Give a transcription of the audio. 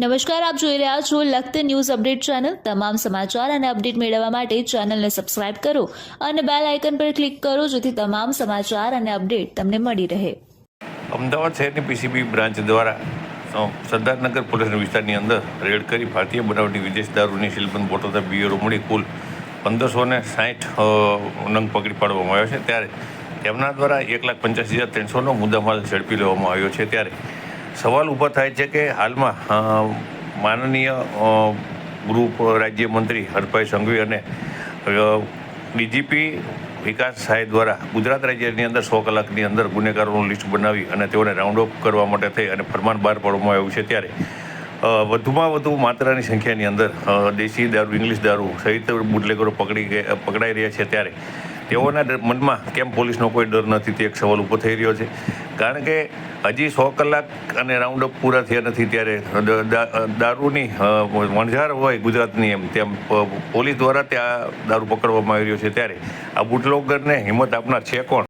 નમસ્કાર, આપ જોઈ રહ્યા છો લખત ન્યૂઝ અપડેટ ચેનલ. તમામ સમાચાર અને અપડેટ મેળવવા માટે ચેનલને સબસ્ક્રાઇબ કરો અને બેલ આઇકન પર ક્લિક કરો જેથી તમામ સમાચાર અને અપડેટ તમને મળી રહે. અમદાવાદ શહેરની પીસીબી બ્રાન્ચ દ્વારા સરદારનગર પોલીસ વિસ્તારની અંદર રેડ કરી ભારતીય બનાવટી વિદેશ દારૂની શિલ્પન બોટલ તથા બિયરો મળી કુલ પંદરસો ને સાઠ નંગ પકડી પાડવામાં આવ્યો છે. ત્યારે તેમના દ્વારા એક લાખ પંચ્યાસી હજાર ત્રણસોનો મુદ્દામાલ ઝડપી લેવામાં આવ્યો છે. ત્યારે સવાલ ઊભા થાય છે કે હાલમાં માનનીય ગૃહ રાજ્યમંત્રી હરભાઈ સંઘવી અને ડીજીપી વિકાસ સહાય દ્વારા ગુજરાત રાજ્યની અંદર સો કલાકની અંદર ગુનેગારોનું લિસ્ટ બનાવી અને તેઓને રાઉન્ડ અપ કરવા માટે થઈ અને ફરમાન બહાર પાડવામાં આવ્યું છે ત્યારે વધુમાં વધુ માત્રાની સંખ્યાની અંદર દેશી દારૂ, ઇંગ્લિશ દારૂ સહિત બુટલેગરો પકડી પકડાઈ રહ્યા છે ત્યારે, તેઓના મનમાં કેમ પોલીસનો કોઈ ડર નથી તે એક સવાલ ઊભો થઈ રહ્યો છે. કારણ કે હજી સો કલાક અને રાઉન્ડ અપ પૂરા થયા નથી ત્યારે. દારૂની વણઝાર હોય ગુજરાતની એમ, તેમ પોલીસ દ્વારા ત્યાં દારૂ પકડવામાં આવી રહ્યો છે ત્યારે. આ બુટલોગરને હિંમત આપનાર છે કોણ?